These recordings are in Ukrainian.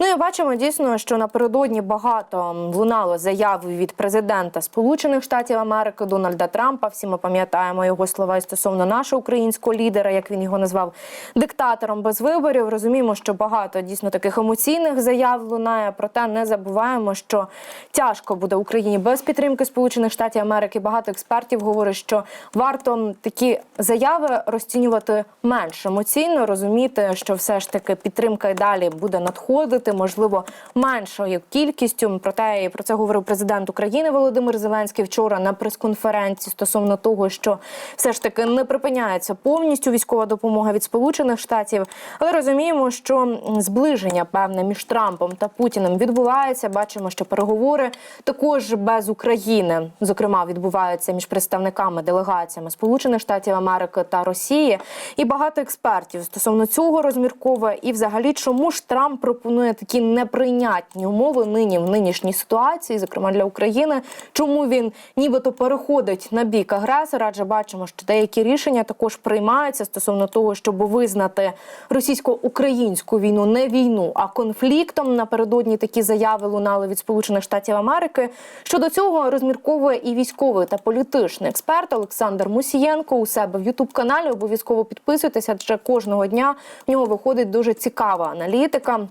Ну і бачимо дійсно, що напередодні багато лунало заяв від президента Сполучених Штатів Америки Дональда Трампа. Всі ми пам'ятаємо його слова і стосовно нашого українського лідера, як він його назвав диктатором без виборів. Розуміємо, що багато дійсно таких емоційних заяв лунає. Проте не забуваємо, що тяжко буде Україні без підтримки Сполучених Штатів Америки. Багато експертів говорять, що варто такі заяви розцінювати менш емоційно, розуміти, що все ж таки підтримка і далі буде надходити, можливо, меншою кількістю. Проте і про це говорив президент України Володимир Зеленський вчора на прес-конференції стосовно того, що все ж таки не припиняється повністю військова допомога від Сполучених Штатів. Але розуміємо, що зближення певне між Трампом та Путіним відбувається. Бачимо, що переговори також без України, зокрема, відбуваються між представниками делегаціями Сполучених Штатів Америки та Росії. І багато експертів стосовно цього розмірковує. І, взагалі, чому ж Трамп пропонує такі неприйнятні умови нині в нинішній ситуації, зокрема для України, чому він нібито переходить на бік агресора? Адже бачимо, що деякі рішення також приймаються стосовно того, щоб визнати російсько-українську війну не війну, а конфліктом. Напередодні такі заяви лунали від Сполучених Штатів Америки. Щодо цього розмірковує і військовий та політичний експерт Олександр Мусієнко у себе в Ютуб каналі. Обов'язково підписуйтеся, адже кожного дня в нього виходить дуже цікава аналітика.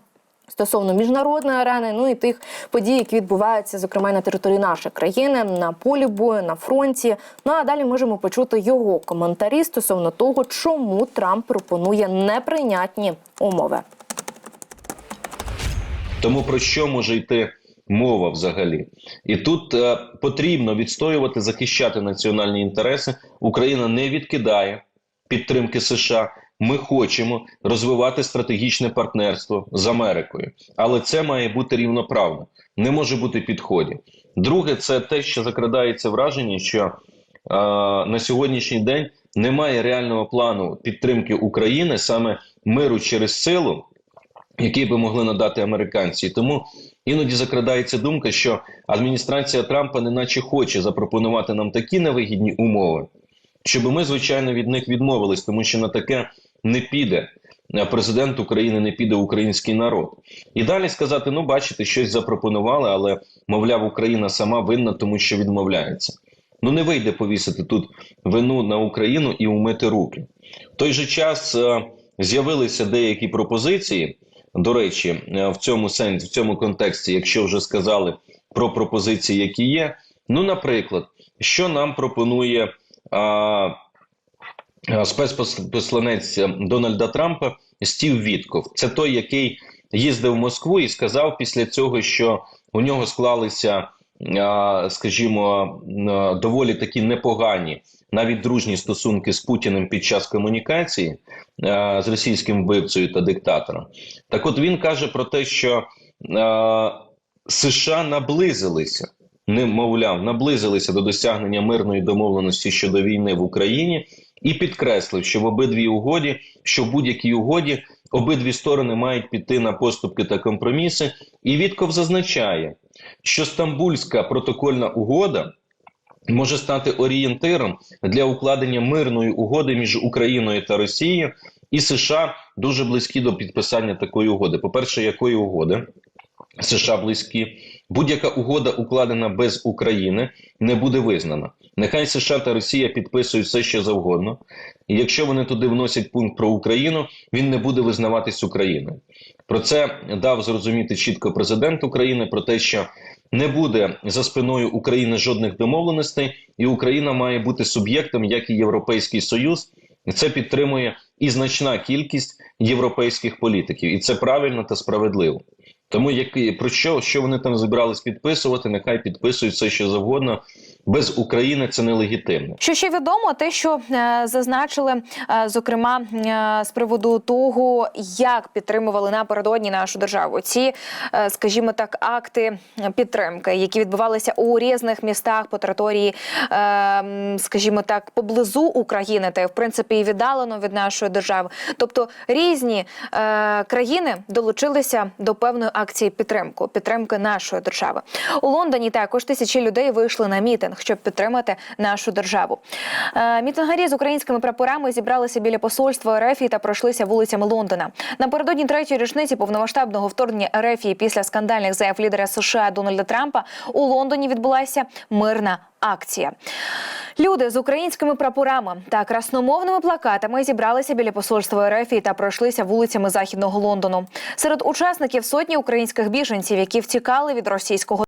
Стосовно міжнародної арени, ну і тих подій, які відбуваються, зокрема на території нашої країни, на полі бою, на фронті. Ну а далі можемо почути його коментарі стосовно того, чому Трамп пропонує неприйнятні умови. Тому про що може йти мова взагалі? І тут е, потрібно відстоювати, захищати національні інтереси. Україна не відкидає підтримки США. Ми хочемо розвивати стратегічне партнерство з Америкою, але це має бути рівноправно, не може бути підходів. Друге, це те, що закрадається враження, що е, на сьогоднішній день немає реального плану підтримки України саме миру через силу, який би могли надати американці. Тому іноді закрадається думка, що адміністрація Трампа неначе хоче запропонувати нам такі невигідні умови, щоб ми, звичайно, від них відмовились, тому що на таке не піде. е, Президент України не піде український народ. І далі сказати: ну, бачите, щось запропонували, але мовляв, Україна сама винна, тому що відмовляється. Ну не вийде повісити тут вину на Україну і умити руки. В той же час е, з'явилися деякі пропозиції. До речі, е, в цьому сенсі, в цьому контексті, якщо вже сказали про пропозиції, які є. Ну, наприклад, що нам пропонує а, спецпосланець Дональда Трампа Стів Вітков. Це той, який їздив в Москву і сказав після цього, що у нього склалися, скажімо, доволі такі непогані, навіть дружні стосунки з Путіним під час комунікації з російським вбивцею та диктатором. Так, от він каже про те, що США наблизилися. Не мовляв, наблизилися до досягнення мирної домовленості щодо війни в Україні, і підкреслив, що в обидвій угоді, що в будь-якій угоді обидві сторони мають піти на поступки та компроміси. І Вітков зазначає, що Стамбульська протокольна угода може стати орієнтиром для укладення мирної угоди між Україною та Росією, і США дуже близькі до підписання такої угоди. По перше, якої угоди? США близькі. Будь-яка угода, укладена без України, не буде визнана. Нехай США та Росія підписують все, що завгодно. І якщо вони туди вносять пункт про Україну, він не буде визнаватись Україною. Про це дав зрозуміти чітко президент України про те, що не буде за спиною України жодних домовленостей, і Україна має бути суб'єктом, як і Європейський Союз. Це підтримує і значна кількість європейських політиків, і це правильно та справедливо. Тому як про що, що вони там збирались підписувати, нехай підписують все, що завгодно. Без України це нелегітимно. Що ще відомо, те, що е, зазначили, е, зокрема е, з приводу того, як підтримували напередодні нашу державу, ці, скажімо так, акти підтримки, які відбувалися у різних містах по території, скажімо так, поблизу України, та в принципі і віддалено від нашої держави. Тобто різні країни долучилися до певної акції підтримки, підтримки нашої держави. У Лондоні також тисячі людей вийшли на мітинг. Щоб підтримати нашу державу. Е, Мітингарі з українськими прапорами зібралися біля посольства РФ та пройшлися вулицями Лондона. Напередодні третьої річниці повномасштабного вторгнення РФ після скандальних заяв лідера США Дональда Трампа у Лондоні відбулася мирна акція. Люди з українськими прапорами та красномовними плакатами зібралися біля посольства РФ та пройшлися вулицями західного Лондону. Серед учасників сотні українських біженців, які втікали від російського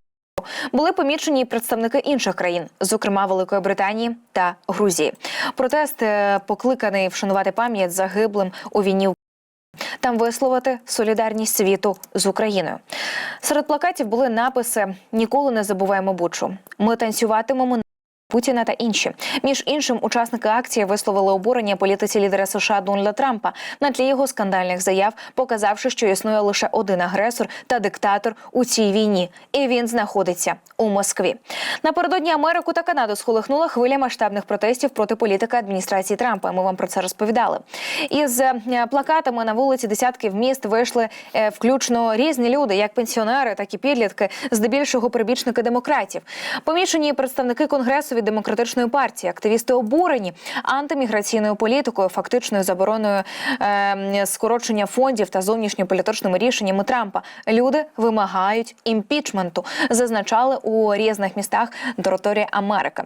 були помічені представники інших країн, зокрема Великої Британії та Грузії. Протест е, покликаний вшанувати пам'ять загиблим у війні. Там висловити солідарність світу з Україною. Серед плакатів були написи Ніколи не забуваємо Бучу. Ми танцюватимемо. На Путіна та інші між іншим учасники акції висловили обурення політиці лідера США Дональда Трампа на тлі його скандальних заяв, показавши, що існує лише один агресор та диктатор у цій війні, і він знаходиться у Москві. Напередодні Америку та Канаду схолихнула хвиля масштабних протестів проти політики адміністрації Трампа. Ми вам про це розповідали. Із е, плакатами на вулиці десятків міст вийшли е, включно різні люди, як пенсіонери, так і підлітки, здебільшого прибічники демократів. Помічені представники конгресу від демократичної партії, активісти обурені антиміграційною політикою, фактичною забороною е, скорочення фондів та зовнішньополітичними рішеннями Трампа. Люди вимагають імпічменту, зазначали у різних містах території Америки.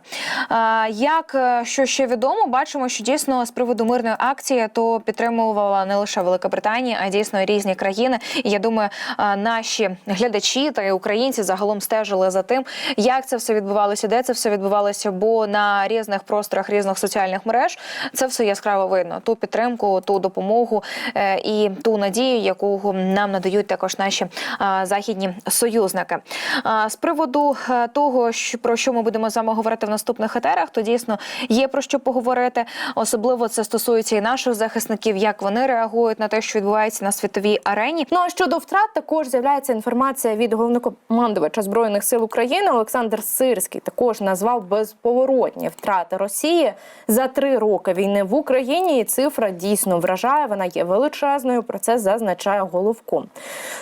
Е, як що ще відомо, бачимо, що дійсно з приводу мирної акції то підтримувала не лише Велика Британія, а дійсно різні країни. І я думаю, е, наші глядачі та українці загалом стежили за тим, як це все відбувалося, де це все відбувалося. Бо на різних просторах різних соціальних мереж це все яскраво видно. Ту підтримку, ту допомогу е, і ту надію, яку нам надають також наші західні союзники. З приводу е, того, про що ми будемо з вами говорити в наступних етерах, то дійсно є про що поговорити. Особливо це стосується і наших захисників, як вони реагують на те, що відбувається на світовій арені. Ну а щодо втрат, також з'являється інформація від головнокомандувача збройних сил України Олександр Сирський. Також назвав безповоротні втрати Росії за три роки війни в Україні. І цифра дійсно вражає. Вона є величезною. Про це зазначає головком.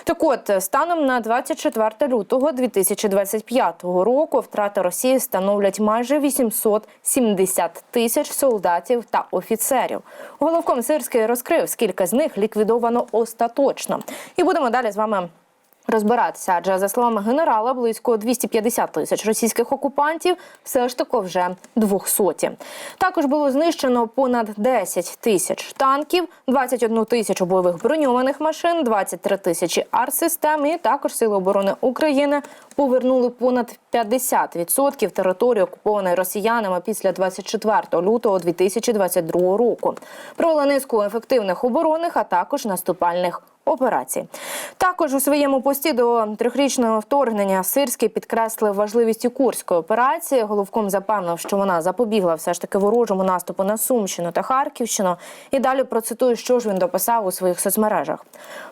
Так от, станом на 24 лютого 2025 року втрати Росії становлять майже 870 тисяч солдатів та офіцерів. Головком Сирський розкрив, скільки з них ліквідовано остаточно. І будемо далі з вами. Розбиратися, адже за словами генерала, близько 250 тисяч російських окупантів все ж таки вже 200. Також було знищено понад 10 тисяч танків, 21 тисячу бойових броньованих машин, 23 тисячі артсистем. І також сили оборони України повернули понад 50% території окупованої росіянами після 24 лютого 2022 року. Провели низку ефективних оборонних, а також наступальних операцій. Також у своєму пості до трьохрічного вторгнення Сирський підкреслив важливість і Курської операції. Головком запевнив, що вона запобігла все ж таки ворожому наступу на Сумщину та Харківщину. І далі процитую, що ж він дописав у своїх соцмережах.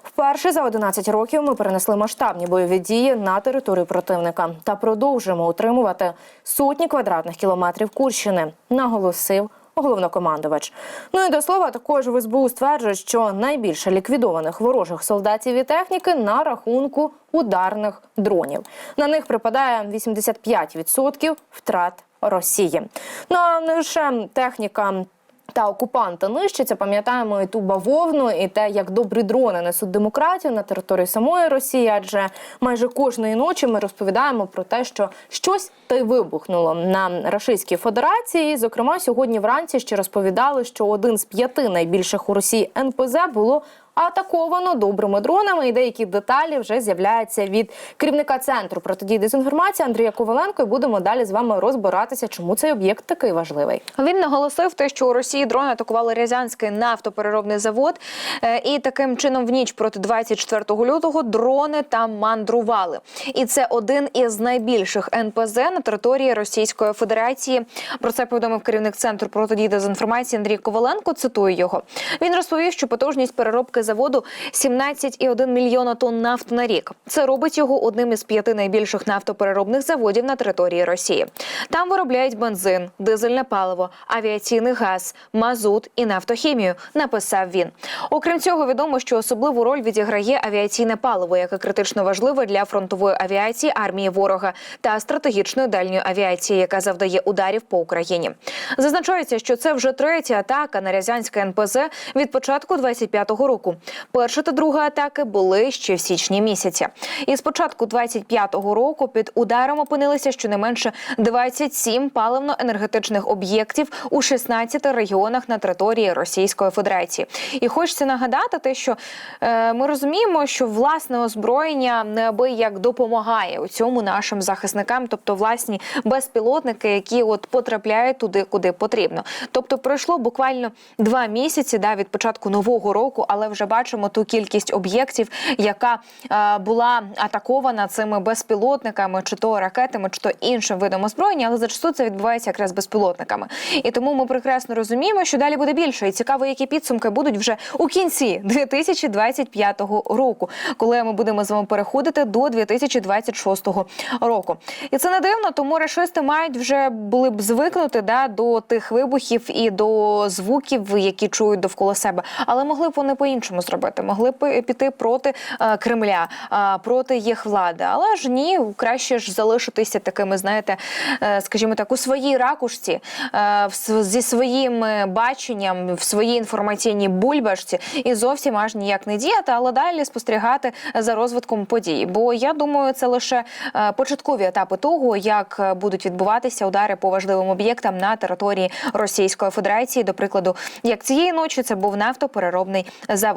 Вперше за 11 років ми перенесли масштабні бойові дії на територію противника та продовжуємо утримувати сотні квадратних кілометрів Курщини. Наголосив головнокомандувач. Ну і до слова, також в СБУ стверджують, що найбільше ліквідованих ворожих солдатів і техніки на рахунку ударних дронів. На них припадає 85% втрат Росії. Ну а не лише техніка. Та окупанта нищиться, пам'ятаємо і ту бавовну, і те, як добрі дрони несуть демократію на території самої Росії. Адже майже кожної ночі ми розповідаємо про те, що щось та й вибухнуло на Російській Федерації. Зокрема, сьогодні вранці ще розповідали, що один з п'яти найбільших у Росії НПЗ було атаковано добрими дронами. І деякі деталі вже з'являються від керівника центру протидії дезінформації Андрія Коваленко. І будемо далі з вами розбиратися, чому цей об'єкт такий важливий. Він наголосив те, що у Росії дрони атакували Рязанський нафтопереробний завод, е, і таким чином в ніч проти 24 лютого дрони там мандрували. І це один із найбільших НПЗ на території Російської Федерації. Про це повідомив керівник центру протидії дезінформації Андрій Коваленко. Цитую його. Він розповів, що потужність переробки заводу 17,1 мільйона тонн нафти на рік. Це робить його одним із п'яти найбільших нафтопереробних заводів на території Росії. Там виробляють бензин, дизельне паливо, авіаційний газ, мазут і нафтохімію. Написав він. Окрім цього, відомо, що особливу роль відіграє авіаційне паливо, яке критично важливе для фронтової авіації армії ворога та стратегічної дальньої авіації, яка завдає ударів по Україні. Зазначається, що це вже третя атака на Рязанське НПЗ від початку 25-го року. Перша та друга атаки були ще в січні місяці. І з початку 25-го року під ударом опинилися щонайменше 27 паливно-енергетичних об'єктів у 16 регіонах на території Російської Федерації. І хочеться нагадати те, що е, ми розуміємо, що власне озброєння неабияк допомагає у цьому нашим захисникам, тобто власні безпілотники, які от потрапляють туди, куди потрібно. Тобто пройшло буквально два місяці да, від початку нового року, але вже бачимо ту кількість об'єктів, яка е, була атакована цими безпілотниками, чи то ракетами, чи то іншим видом озброєння, але зачасту це відбувається якраз безпілотниками. І тому ми прекрасно розуміємо, що далі буде більше. І цікаво, які підсумки будуть вже у кінці 2025 року, коли ми будемо з вами переходити до 2026 року. І це не дивно, тому рашисти мають вже були б звикнути да, до тих вибухів і до звуків, які чують довкола себе. Але могли б вони по-іншому зробити, могли б піти проти е, Кремля, е, проти їх влади. Але ж ні, краще ж залишитися такими, знаєте, е, скажімо так, у своїй ракушці, е, зі своїм е, баченням, в своїй інформаційній бульбашці і зовсім аж ніяк не діяти, але далі спостерігати за розвитком подій. Бо я думаю, це лише е, початкові етапи того, як е, будуть відбуватися удари по важливим об'єктам на території Російської Федерації. До прикладу, як цієї ночі це був нафтопереробний завод.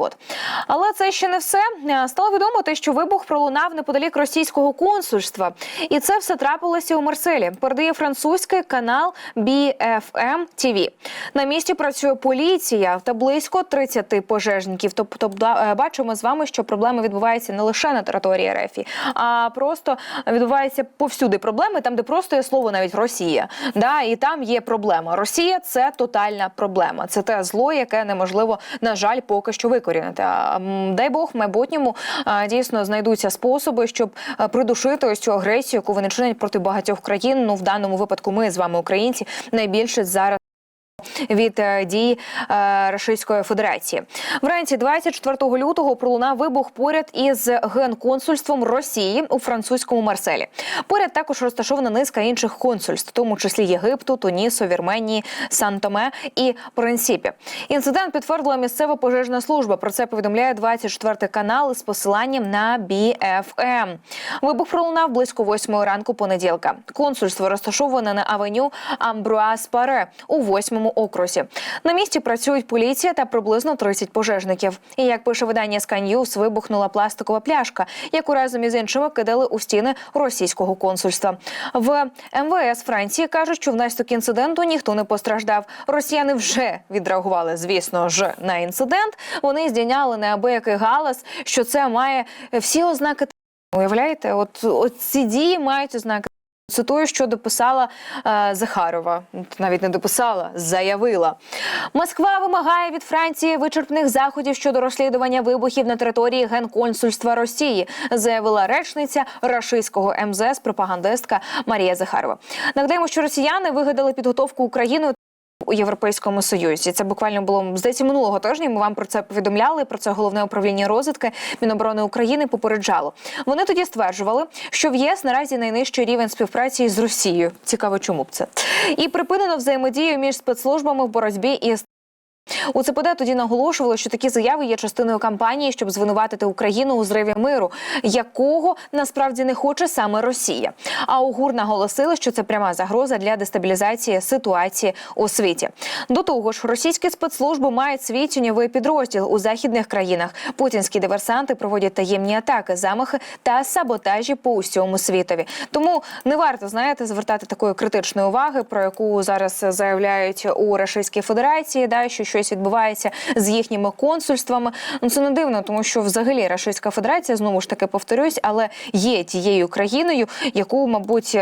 Але це ще не все. Е, Стало відомо те, що вибух пролунав неподалік російського консульства, і це все трапилося у Марселі. Передає французький канал BFM TV. На місці працює поліція та близько 30 пожежників. Тобто, бачимо з вами, що проблеми відбуваються не лише на території РФ, а просто відбуваються повсюди проблеми, там, де просто є слово навіть Росія. Да, і там є проблема. Росія це тотальна проблема. Це те зло, яке неможливо, на жаль, поки що викорінити. А, дай Бог, в майбутньому дійсно знайдуться способи, щоб придушити ось цю агресію, яку вони чинять проти багатьох країн. Ну в даному випадку ми з вами, українці, найбільше зараз. Від е, дій е, Російської Федерації вранці 24 лютого пролунав вибух поряд із генконсульством Росії у французькому Марселі. Поряд також розташована низка інших консульств, в тому числі Єгипту, Тунісу, Вірменії, Сан-Томе і Принципі. Інцидент підтвердила місцева пожежна служба. Про це повідомляє 24 канал із посиланням на BFM. Вибух пролунав близько 8 ранку понеділка. Консульство розташоване на авеню Амбруаз Паре у 8 окрузі. На місці працюють поліція та приблизно 30 пожежників. І як пише видання Sky News, вибухнула пластикова пляшка, яку разом із іншими кидали у стіни російського консульства. В МВС Франції кажуть, що внаслідок інциденту ніхто не постраждав. Росіяни вже відреагували, звісно ж, на інцидент. Вони здійняли неабиякий галас, що це має всі ознаки. Уявляєте, от, от ці дії мають ознаки. Цитую, що дописала е, Захарова, навіть не дописала, заявила. Москва вимагає від Франції вичерпних заходів щодо розслідування вибухів на території генконсульства Росії, заявила речниця рашистського МЗС пропагандистка Марія Захарова. Нагадаємо, що росіяни вигадали підготовку Україною у Європейському Союзі. Це буквально було здається минулого тижня. Ми вам про це повідомляли. Про це головне управління розвитки Міноборони України попереджало. Вони тоді стверджували, що в ЄС наразі найнижчий рівень співпраці з Росією. Цікаво, чому б це і припинено взаємодію між спецслужбами в боротьбі із. У ЦПД тоді наголошували, що такі заяви є частиною кампанії, щоб звинуватити Україну у зриві миру, якого насправді не хоче саме Росія. А у ГУР наголосили, що це пряма загроза для дестабілізації ситуації у світі. До того ж, російські спецслужби мають свій тіньовий підрозділ у західних країнах. Путінські диверсанти проводять таємні атаки, замахи та саботажі по усьому світові. Тому не варто знаєте звертати такої критичної уваги, про яку зараз заявляють у Російській Федерації, да що щось щось відбувається з їхніми консульствами. Ну це не дивно, тому що взагалі Російська Федерація знову ж таки повторюсь, але є тією країною, яку, мабуть,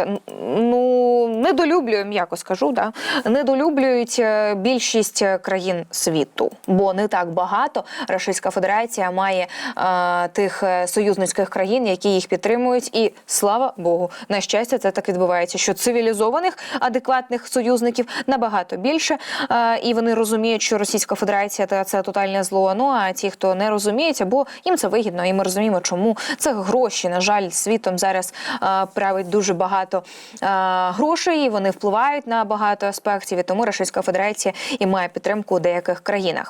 ну недолюблює, м'яко скажу, да недолюблюють е, більшість країн світу, бо не так багато Російська Федерація має е, тих е, союзницьких країн, які їх підтримують, і слава Богу, на щастя, це так відбувається, що цивілізованих адекватних союзників набагато більше, е, і вони розуміють, що Російська Федерація та це тотальне зло. Ну а ті, хто не розуміють, або їм це вигідно, і ми розуміємо, чому це гроші. На жаль, світом зараз е, править дуже багато е, грошей. і Вони впливають на багато аспектів. І тому Російська Федерація і має підтримку у деяких країнах.